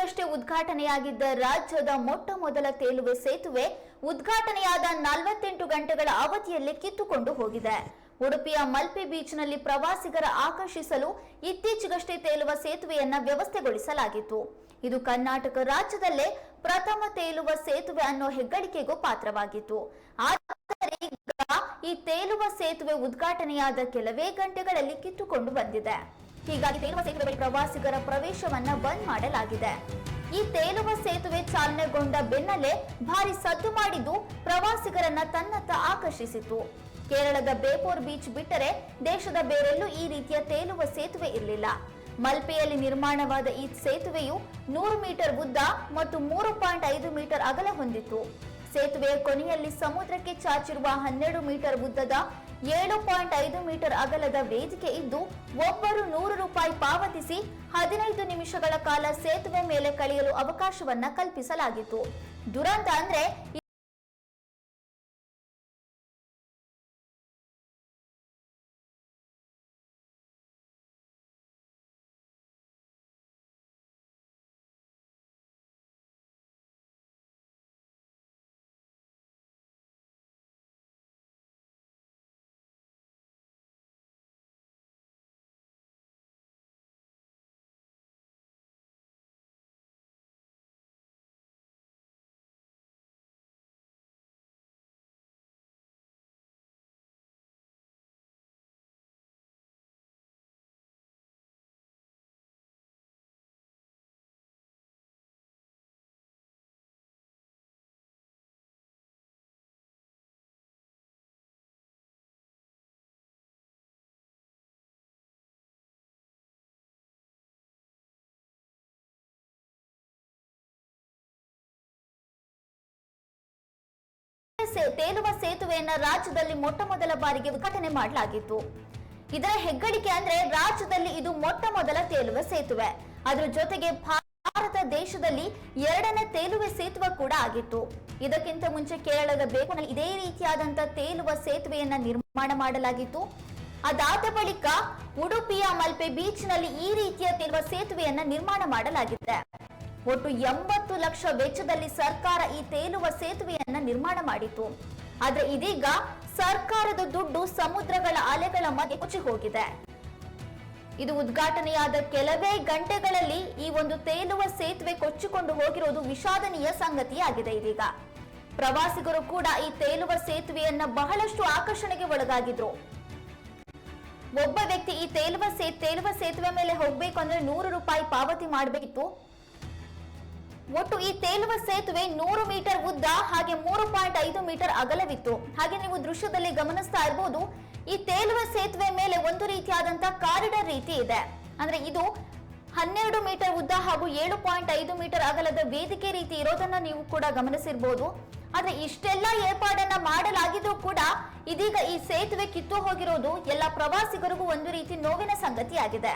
ಇತ್ತೀಚೆಗಷ್ಟೇ ಉದ್ಘಾಟನೆಯಾಗಿದ್ದ ರಾಜ್ಯದ ಮೊಟ್ಟ ಮೊದಲ ತೇಲುವೆ ಸೇತುವೆ ಉದ್ಘಾಟನೆಯಾದ ನಲವತ್ತೆಂಟು ಗಂಟೆಗಳ ಅವಧಿಯಲ್ಲಿ ಕಿತ್ತುಕೊಂಡು ಹೋಗಿದೆ. ಉಡುಪಿಯ ಮಲ್ಪೆ ಬೀಚ್ನಲ್ಲಿ ಪ್ರವಾಸಿಗರ ಆಕರ್ಷಿಸಲು ಇತ್ತೀಚೆಗಷ್ಟೇ ತೇಲುವ ಸೇತುವೆಯನ್ನ ವ್ಯವಸ್ಥೆಗೊಳಿಸಲಾಗಿತ್ತು. ಇದು ಕರ್ನಾಟಕ ರಾಜ್ಯದಲ್ಲೇ ಪ್ರಥಮ ತೇಲುವ ಸೇತುವೆ ಅನ್ನೋ ಹೆಗ್ಗಳಿಕೆಗೂ ಪಾತ್ರವಾಗಿತ್ತು. ಆದರೆ ಈ ತೇಲುವ ಸೇತುವೆ ಉದ್ಘಾಟನೆಯಾದ ಕೆಲವೇ ಗಂಟೆಗಳಲ್ಲಿ ಕಿತ್ತುಕೊಂಡು ಬಂದಿದೆ. ಹೀಗಾಗಿ ತೇಲುವ ಸೇತುವೆ ಬಳಿ ಪ್ರವಾಸಿಗರ ಪ್ರವೇಶವನ್ನ ಬಂದ್ ಮಾಡಲಾಗಿದೆ. ಈ ತೇಲುವ ಸೇತುವೆ ಚಾಲನೆಗೊಂಡ ಬೆನ್ನಲ್ಲೇ ಭಾರಿ ಸದ್ದು ಮಾಡಿದ್ದು ಪ್ರವಾಸಿಗರನ್ನ ತನ್ನತ್ತ ಆಕರ್ಷಿಸಿತು ಕೇರಳದ ಬೇಪೋರ್ ಬೀಚ್ ಬಿಟ್ಟರೆ ದೇಶದ ಬೇರೆಲ್ಲೂ ಈ ರೀತಿಯ ತೇಲುವ ಸೇತುವೆ ಇರಲಿಲ್ಲ. ಮಲ್ಪೆಯಲ್ಲಿ ನಿರ್ಮಾಣವಾದ ಈ ಸೇತುವೆಯು ನೂರು ಮೀಟರ್ ಉದ್ದ ಮತ್ತು ಮೂರು ಪಾಯಿಂಟ್ ಐದು ಮೀಟರ್ ಅಗಲ ಹೊಂದಿತ್ತು. ಸೇತುವೆಯ ಕೊನೆಯಲ್ಲಿ ಸಮುದ್ರಕ್ಕೆ ಚಾಚಿರುವ ಹನ್ನೆರಡು ಮೀಟರ್ ಉದ್ದದ ಏಳು ಪಾಯಿಂಟ್ ಐದು ಮೀಟರ್ ಅಗಲದ ವೇದಿಕೆ ಇದ್ದು ಒಬ್ಬರು ನೂರು ರೂಪಾಯಿ ಪಾವತಿಸಿ ಹದಿನೈದು ನಿಮಿಷಗಳ ಕಾಲ ಸೇತುವೆ ಮೇಲೆ ಕಳೆಯಲು ಅವಕಾಶವನ್ನ ಕಲ್ಪಿಸಲಾಗಿತ್ತು. ದುರಂತ ಅಂದ್ರೆ ತೇಲುವ ಸೇತುವೆಯನ್ನ ರಾಜ್ಯದಲ್ಲಿ ಮೊಟ್ಟ ಮೊದಲ ಬಾರಿಗೆ ಉದ್ಘಾಟನೆ ಮಾಡಲಾಗಿತ್ತು. ಇದರ ಹೆಗ್ಗಳಿಕೆ ಅಂದ್ರೆ ರಾಜ್ಯದಲ್ಲಿ ಇದು ಮೊಟ್ಟ ಮೊದಲ ತೇಲುವ ಸೇತುವೆ. ಅದರ ಜೊತೆಗೆ ಭಾರತ ದೇಶದಲ್ಲಿ ಎರಡನೇ ತೇಲುವೆ ಸೇತುವೆ ಕೂಡ ಆಗಿತ್ತು. ಇದಕ್ಕಿಂತ ಮುಂಚೆ ಕೇರಳದ ಬೇಕುನಲ್ಲಿ ಇದೇ ರೀತಿಯಾದಂತ ತೇಲುವ ಸೇತುವೆಯನ್ನ ನಿರ್ಮಾಣ ಮಾಡಲಾಗಿತ್ತು. ಅದಾದ ಬಳಿಕ ಉಡುಪಿಯ ಮಲ್ಪೆ ಬೀಚ್ನಲ್ಲಿ ಈ ರೀತಿಯ ತೇಲುವ ಸೇತುವೆಯನ್ನ ನಿರ್ಮಾಣ ಮಾಡಲಾಗಿದೆ. ಒಟ್ಟು ಎಂಬತ್ತು ಲಕ್ಷ ವೆಚ್ಚದಲ್ಲಿ ಸರ್ಕಾರ ಈ ತೇಲುವ ಸೇತುವೆಯನ್ನ ನಿರ್ಮಾಣ ಮಾಡಿತು ಆದ್ರೆ ಇದೀಗ ಸರ್ಕಾರದ ದುಡ್ಡು ಸಮುದ್ರಗಳ ಅಲೆಗಳ ಮಧ್ಯೆ ಕೊಚ್ಚಿ ಹೋಗಿದೆ. ಇದು ಉದ್ಘಾಟನೆಯಾದ ಕೆಲವೇ ಗಂಟೆಗಳಲ್ಲಿ ಈ ಒಂದು ತೇಲುವ ಸೇತುವೆ ಕೊಚ್ಚಿಕೊಂಡು ಹೋಗಿರೋದು ವಿಷಾದನೀಯ ಸಂಗತಿಯಾಗಿದೆ ಇದೀಗ. ಪ್ರವಾಸಿಗರು ಕೂಡ ಈ ತೇಲುವ ಸೇತುವೆಯನ್ನ ಬಹಳಷ್ಟು ಆಕರ್ಷಣೆಗೆ ಒಳಗಾಗಿದ್ರು. ಒಬ್ಬ ವ್ಯಕ್ತಿ ಈ ತೇಲುವ ಸೇ, ತೇಲುವ ಸೇತುವೆ ಮೇಲೆ ಹೋಗ್ಬೇಕು ಅಂದ್ರೆ ನೂರು ರೂಪಾಯಿ ಪಾವತಿ ಮಾಡಬೇಕಿತ್ತು. ಒಟ್ಟು ಈ ತೇಲುವ ಸೇತುವೆ ನೂರು ಮೀಟರ್ ಉದ್ದ ಹಾಗೆ ಮೂರು ಪಾಯಿಂಟ್ ಐದು ಮೀಟರ್ ಅಗಲವಿತ್ತು. ಹಾಗೆ ನೀವು ದೃಶ್ಯದಲ್ಲಿ ಗಮನಿಸ್ತಾ ಇರಬಹುದು ಈ ತೇಲುವ ಸೇತುವೆ ಮೇಲೆ ಒಂದು ರೀತಿಯಾದಂತ ಕಾರಿಡಾರ್ ರೀತಿ ಇದೆ. ಅಂದ್ರೆ ಇದು ಹನ್ನೆರಡು ಮೀಟರ್ ಉದ್ದ ಹಾಗೂ ಏಳು ಪಾಯಿಂಟ್ ಐದು ಮೀಟರ್ ಅಗಲದ ವೇದಿಕೆ ರೀತಿ ಇರೋದನ್ನ ನೀವು ಕೂಡ ಗಮನಿಸಿರ್ಬೋದು. ಆದ್ರೆ ಇಷ್ಟೆಲ್ಲ ಏರ್ಪಾಡನ್ನ ಮಾಡಲಾಗಿದ್ರೂ ಕೂಡ ಇದೀಗ ಈ ಸೇತುವೆ ಕಿತ್ತು ಹೋಗಿರೋದು ಎಲ್ಲ ಪ್ರವಾಸಿಗರಿಗೂ ಒಂದು ರೀತಿ ನೋವಿನ ಸಂಗತಿಯಾಗಿದೆ.